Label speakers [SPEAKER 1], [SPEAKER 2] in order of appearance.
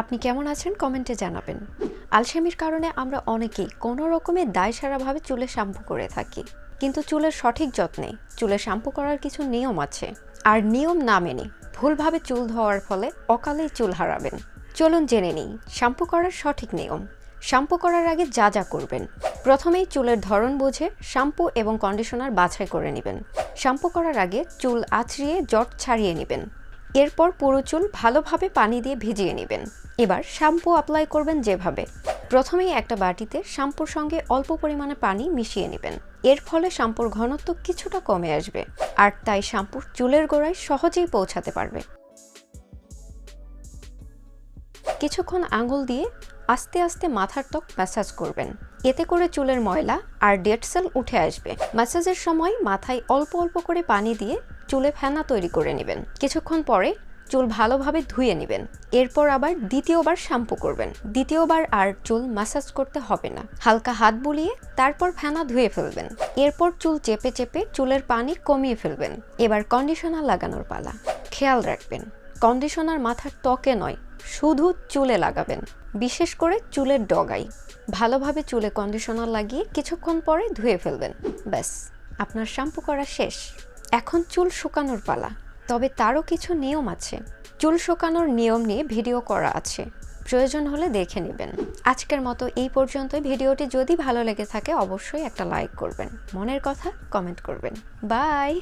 [SPEAKER 1] আপনি কেমন আছেন কমেন্টে জানাবেন। আলসেমির কারণে আমরা অনেকেই কোনো রকমের দায়সারাভাবে চুলে শ্যাম্পু করে থাকি। কিন্তু চুলের সঠিক যত্নে চুলে শ্যাম্পু করার কিছু নিয়ম আছে। আর নিয়ম না মেনে ভুলভাবে চুল ধোয়ার ফলে অকালেই চুল হারাবেন। চলুন জেনে নিই শ্যাম্পু করার সঠিক নিয়ম। শ্যাম্পু করার আগে যা যা করবেন। প্রথমেই চুলের ধরন বুঝে শ্যাম্পু এবং কন্ডিশনার বাছাই করে নেবেন। শ্যাম্পু করার আগে চুল আছড়িয়ে জট ছাড়িয়ে নেবেন। এরপর পুরো চুল ভালোভাবে পানি দিয়ে ভিজিয়ে নেবেন। এবার শ্যাম্পু অ্যাপ্লাই করবেন যেভাবে। প্রথমেই একটা বাটিতে শ্যাম্পুর সঙ্গে অল্প পরিমাণে পানি মিশিয়ে নেবেন। এর ফলে শ্যাম্পুর ঘনত্ব কিছুটা কমে আসবে, আর তাই শ্যাম্পুর চুলের গোড়ায় সহজেই পৌঁছাতে পারবে। কিছুক্ষণ আঙুল দিয়ে আস্তে আস্তে মাথার ত্বক ম্যাসাজ করবেন। এতে করে চুলের ময়লা আর ডেড সেল উঠে আসবে। ম্যাসাজের সময় মাথায় অল্প অল্প করে পানি দিয়ে চুলে ফেনা তৈরি করে নেবেন। কিছুক্ষণ পরে চুল ভালোভাবে ধুয়ে নেবেন। এরপর আবার দ্বিতীয়বার শ্যাম্পু করবেন। দ্বিতীয়বার আর চুল ম্যাসাজ করতে হবে না। হালকা হাত বুলিয়ে তারপর ফেনা ধুয়ে ফেলবেন। এরপর চুল চেপে চেপে চুলের পানি কমিয়ে ফেলবেন। এবার কন্ডিশনার লাগানোর পালা। খেয়াল রাখবেন কন্ডিশনার মাথার ত্বকে নয়, শুধু চুলে লাগাবেন। বিশেষ করে চুলের ডগায়। ভালোভাবে চুলে কন্ডিশনার লাগিয়ে কিছুক্ষণ পরে ধুয়ে ফেলবেন। ব্যাস, আপনার শ্যাম্পু করা শেষ। এখন চুল শুকানোর পালা। তবে তারও কিছু নিয়ম আছে। চুল শোকানোর নিয়ম নিয়ে ভিডিও করা আছে। প্রয়োজন হলে দেখে নেবেন। আজকের মতো এই পর্যন্ত ভিডিওটি যদি ভালো লেগে থাকে, অবশ্যই একটা লাইক করবেন। মনের কথা কমেন্ট করবেন। বাই!